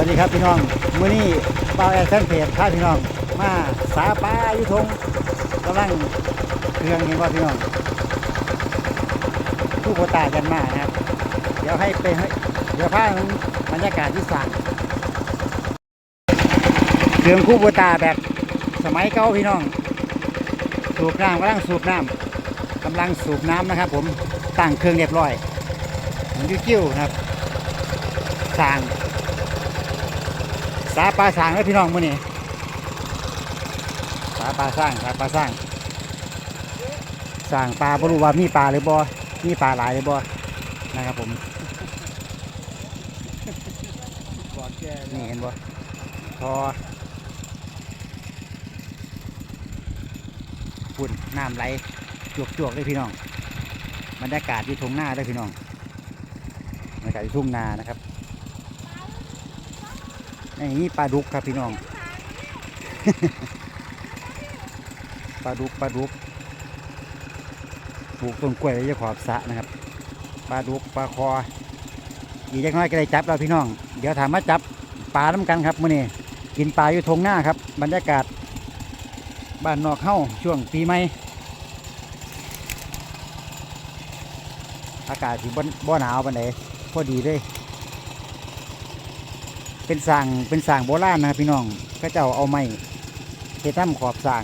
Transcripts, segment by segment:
วัสดีครับพี่น้องมื้อนี้บ่าแอร์แฟนเพจพาพี่น้อง มาสาปลาอยู่ทงกำลังเครื่องนี่ว่าพี่น้องผู้โคตากันมานะครับ เดี๋ยวให้ไปให้เดี๋ยวพาบรรยากาศที่สั่งเครื่องคู่โคตาแบบสมัยเก่าพี่น้อง สูบน้ำกำลังสูบน้ำกำลังสูบน้ำนะครับ ผมตั้งเครื่องเรียบร้อยผมยูกิ้วนะครับสั่ง สาปลาสางเลยพี่น้องมื้อนี้สาปลาสร้างสาปลาสร้างสร้างปลาบ่รู้ว่ามีปลาหรือบ่มีปลาหลายหรือบ่นะครับผมนี่เห็นบ่พอฝุ่นน้ำไหลจวกๆเลยพี่น้องบรรยากาศที่ทุ่งนาเลยพี่น้องบรรยากาศที่ทุ่งนานะครับ นี่ปลาดุกครับพี่น้องปลาดุกปลาดุกปลูกต้นกล้วยไว้จะขอบสะนะครับปลาดุกปลาคออีกจักน้อยก็ได้จับแล้วพี่น้อง เดี๋ยวถามมาจับปลาน้ำกันครับมื้อนี้กินปลาอยู่ทงหน้าครับ บรรยากาศบ้านนอกเข้าช่วงปีใหม่อากาศที่บ่บ่หนาวปานใดพอดีเลย เป็นสางเป็นสางโบราณนะครับพี่น้องเขาเจ้าเอาไม้เททํขอบสาง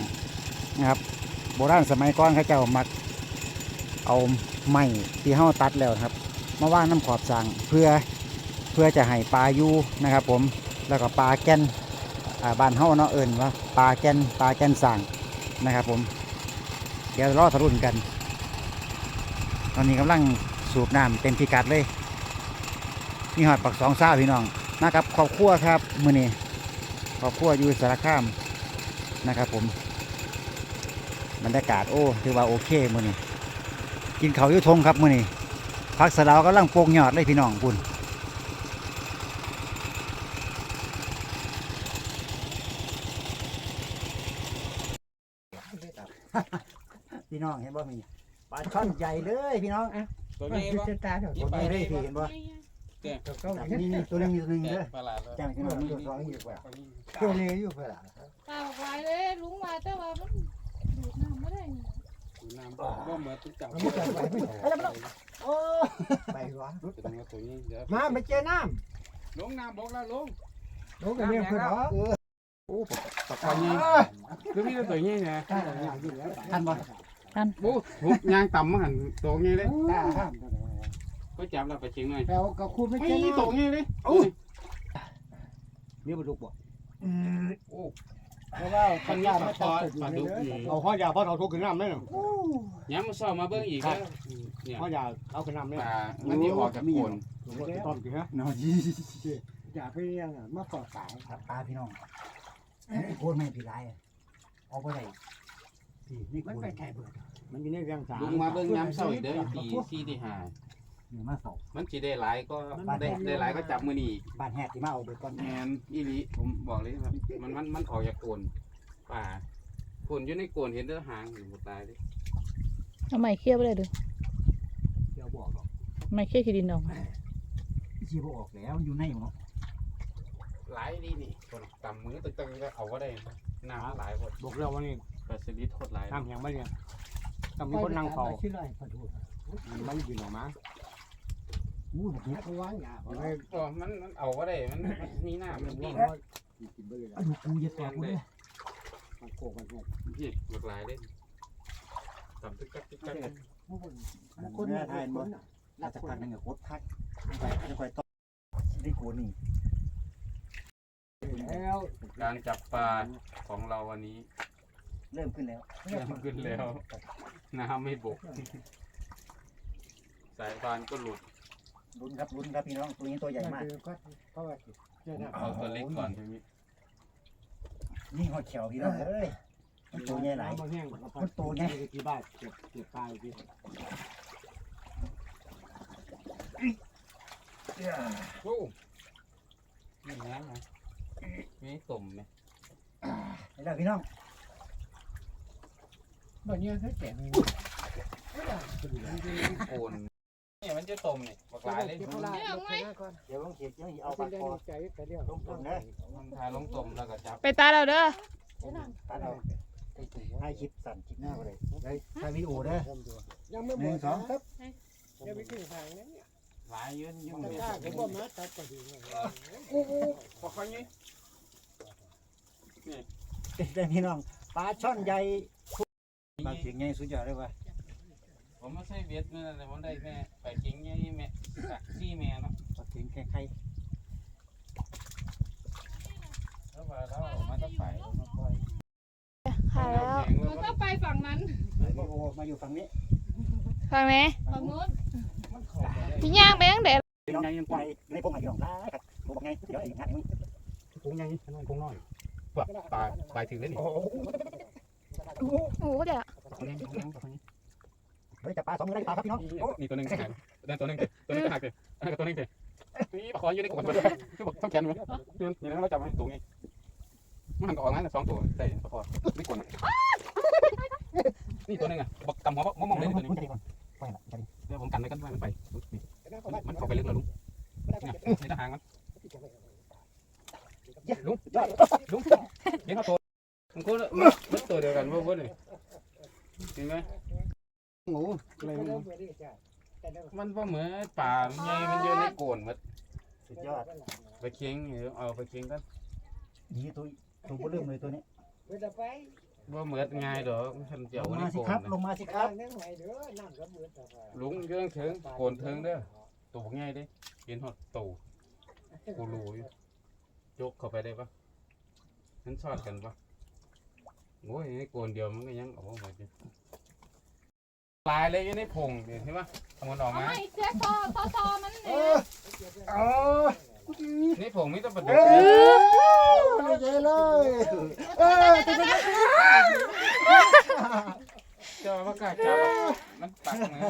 นะครับ โบราณสมัยก่อนเขาเจ้ามักเอาไม้ที่เฮาตัดแล้วครับ มาว่างน้ำขอบสางเพื่อเพื่อจะให้ปลาอยู่นะครับ ผมแล้วก็ปลาแก่นบ้านเฮาเนาะเอิญว่าปลาแก่นปลาแก่นสางนะครับ ผมเดี๋ยวรอทะลุนกัน ตอนนี้กำลังสูบน้ำเต็มพิกัดเลย มีหอดปักสองซ่าพี่น้อง มากับครอบครัวครับมือนี้ครอบครัวอยู่สารคามนะครับ ผมบรรยากาศโอ้ถือว่าโอเคมือนี้กินเขาวอยุทงครับมือนี้พักสะเดาวกำลังโปงยอดเลยพี่น้องคุณพี่น้องเห็นบ่มีปลาช่อนใหญ่เลยพี่น้องตัวนี้บ่ตัวนี้เลยพี่เห็นบ่ นี่นี่ตัวหนึงมีตัวหนึงเด้อปลาหลาดเลยจังพี่น้องมันตัวสองอยู่กว่าเที่ยวเลยอยู่เพื่อนเปล่าไว้เลยลุงมาแต่ว่ามันดูดน้ำไม่ได้นี่น้ำบ่บ่เหมือนตุ๊กจังไม่จับไปไม่ได้โอ้ไปวะตัวนี้ตัวนี้เดี๋ยวมาไม่เจอน้ลงน้ำบอกแล้วลงำรู้กันเรื่องเพื่อนเหรอโอ้ปากกายี่คือมีแต่ตัวนี้ไงทันบ่โอ้ทุกยางต่ำมันหันตัวนี้เลย ก็จับเราไปชิงหน่อยแต่ว่ากับคุณไม่ไอ้เจอน้ตัวนี้เลยโอ้มีปลาดุกบ่โอ้ำเพราะว่าขัขันนยายาปไม่ลาตัตดอดติดปลาเลดุกยเอาข้อยาเพราะเราทุกข์ขึ้นน้ำได้หรอย้ำมาซ่อมาเบิ่งอีกแล้วเนี่ยข้อยาเอาขึ้นน้ำได้ปลามันที่ออกจากโคนตอนกี่ฮะน้อยยี่อยากไปเลี้ยงอะมาปอดสายครับปลาพี่น้องโคตรไม่พี่ไรเอาไปไหนพี่นี่มันโคไปตรแข่เบื่อมันอยู่ในเรียงสาลุงมาเบิ่งย้ำเศร้าอีกเด้อตีสี่ตีห้า นี่มาสอบ มันสิได้หลายก็ได้ได้หลายก็จับมือนี่บ้านแหกที่มาเอาไปก่อนแมนอีหลีผมบอกเลยครับ มันมันมันออกจากโกนป่าโกนอยู่ในโกนเห็นเด้อหางอยู่หมดตายเลยเอาไม้เคี่ยวไปเลยดูเดี๋ยวบอกหรอกไม้เคี่ยวขี้ดินออกชีบออกแล้วอยู่ในอยู่เนาะหลายดีนี่คนตำมือตึงๆก็เอาก็ได้น้ำหลายหมดบอกแล้วว่านี่ปลาสลิดโทษหลายน้ำแข็งไม่เนี่ยต้องมีคนนั่งเฝ้าชื่ออะไรปะทูมันยืนออกมา อู้แบบนี้เขาว่างยาก็มันมันเอาก็ได้มันมันมีน้ำมันมีกินไปเลยดุกกูจะแตกกูเลยมันโกงมันโกงพี่หลากหลายเลยตำตึกกักตึกกักคนแม่ยทายบ่น่าจะพักนึงกับโคตรพักไปจะคอยต้มนี่กูนี่แล้วการจับปลาของเราวันนี้ เริ่มขึ้นแล้วเริ่มขึ้นแล้วน้ำไม่บก สายพานก็หลุด ลุ้นครับลุ้นครับพี่น้องตัวนี้ตัวใหญ่มากก็เพราะว่าเจอน้เอาตัวเล็กก่อนใช่ไหมนี่หอยเขียวพี่น้องเอ้ยมันตัวใหญ่หลายมันแห้งมันโตไงที่บ้านเก็บเก็บปลาอยู่ที่โอ้มีน้ำไหมมีตุ่มไหมนี่แหละพี่น้องำแบบนี้เขาแก่ไม่โกน นี่มันจะต้มนี่บักหลายเลยเก็บเวลาเก็บเวลาก่อนเดี๋ยวลงเขียดยังเอาเอาปเป็ลานคอแรงใจแต่เรื่องลงทุนเด้อมันทาลงต้มแล้วก็จับไปตาเราเด้อตัดเอาให้คลิปสั่นคลิปหน้าไปเลยได้ใช้วิดีโอเด้อยังไม่หหมนึ่ดงสองครับยังไม่ขึ้นทางนั้นเนี่ยหลายยืนยุ่งตะเลยกร้าผมว่ามาตัดก็ดีเลยพอค่อยนี้ได้พี่น้องปลาช่อนใหญ่บางเสียงใหญ่สุดยอดเลยว่ะ ผมไม่ใช่เวียดนี่นะผมได้แม่ไปกิงยี่แม่กักซี่แม่เนาะปลาเสียงแค่ไข่แล้วว่าเรามาต้องไปมาปล่อยค่ะแล้วแข็งหนูก็ไปฝั่งนั้นวิดีโอมาอยู่ฝั่งนี้ฝั่งไหนฝั่งนู้นมันขอไปได้พี่ย่างไปตั้งแต่พี่น้องยังไปในพวกมันพี่น้องได้ครับผมบอกไงเดี๋ยวไอ้งานมึงคงยังน้อยคงน้อยปลาปลาถึงได้หนิโอ้โหโอ้เดี๋ยว ฮ้ยจับปลาสองมือได้ปลาครับพี่น้องนี่ตัวหนึ่งหักด้านตัวหนึ่งตัวนึงก็หักเลยอันนั้นตัวหนึ่งนี่ปลาคออยู่ในกลุ่มคือบอกต้องแขนมั้ยนี่นะเราจับมันตรงไงมันก็ออกมาสองตัวใส่ปลาคอไม่กวนนี่ตัวนึงอะบอกกำหัวมองมองเลยตัวนี้มึงไปละจะดีเดี๋ยวผมกันไว้กันว่ามันไปมันเข้าไปลึกแล้วลุงเนี่ยทหารมันลุงลุงเห็นเขาตัวมันก็มันตัวเดียวกันพวกพวกนี่เห็นไหม หมูแต่เรื่องไม่ได้จ้ะแต่เรื่องมันว่าเหมือนป่าใหญ่มันอยู่ในโกนมันสุดยอดไปเคียงเอาไปเคียงกันดีตัวตัวบ่เริ่มเลยตัวนี้ไม่ได้ไปว่าเหมือนง่ายดอกมันเจียวลงในมาสิโกนครับ ลงมาสิครับนั่งไหนเด้อนั่งกับมือแต่ว่าลุงเรื่องเถิงโกนเถิงเด้อตัวง่ายเด้เห็นหดตูกูรู้อยู่ยกเข้าไปได้ปะนั่นชอดกันปะโอ้ยในโกนเดียวมันก็ยังออกมาอยู่ ลายเลยอยู่ในผงเห็นไหมทำมันออกเอามา ไม่เสียซอซอซอมันเอเนี่ยอเอานี่ผงมีแต่ประเอดุกอไม่ใช่เลยเออตัวนี้เจ้าว่ากล้าจับมันปักมือ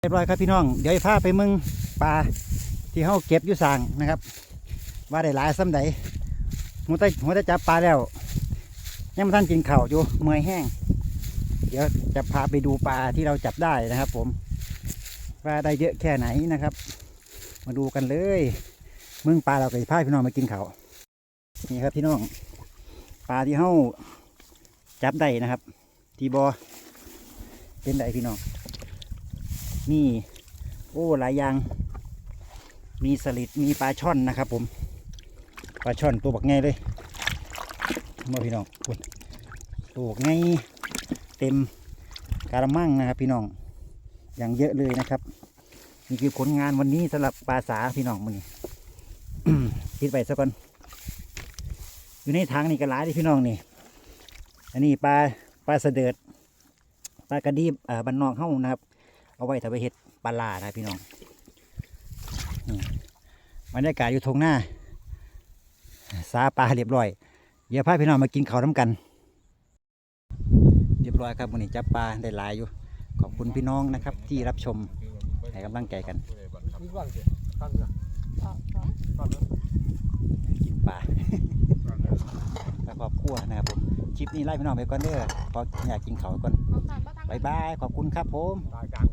เรียบร้อยครับพี่น้อง เดี๋ยวพาไปมึงปลาที่เขาเก็บอยู่สางนะครับ ว่าได้หลายซ้ำใดหัวตะหัวตะจับปลาแล้ว ยังไม่ทันกินข้าวอยู่เมื่อยแห้ง เดี๋ยวจะพาไปดูปลาที่เราจับได้นะครับ ผมว่าได้เยอะแค่ไหนนะครับ มาดูกันเลยมึงปลาเราก็จะพาพี่น้องมากินเขานี่ครับพี่น้อง ปลาที่เขาจับได้นะครับ ทีบอเป็นไดพี่น้อง นี่ โอ้หลายอย่าง มีสลิดมีปลาช่อนนะครับ ผม ปลาช่อนตัวบักไงเลยมาพี่น้องตัวบักไง เต็มกระมังนะครับพี่น้อง อย่างเยอะเลยนะครับ นี่คือผลงานวันนี้สำหรับปลาสาพี่น้องมันนี่คิดไปซะก่อนอยู่ในทางนี่ก็หลายที่พี่น้องนี่ อันนี้ปลาปลาเสดิร์ดปลากระดีบอ่าบันนอกเฮ้านะครับ เอาไว้ถ้าไปเห็ดปลาลานะพี่น้องบรรยากาศอยู่ทงหน้า สาปลาเรียบร้อย เดี๋ยวพาพี่น้องมากินข้าวน้ำกัน รียบร้อยครับวันนี้จับปลาได้หลายอยู่ ขอบคุณพี่น้องนะครับ ที่รับชมให้กำลังใจกันมีก่อนสิก่อนนะกินปลาแล้วครอบครัวนะครับผมคลิปนี้ไล่พี่น้องไปก่อนเด้อเพออยากกินข้าวก่อนเอาผ่านมาทางบายบายขอบคุณครับผมตายกลาง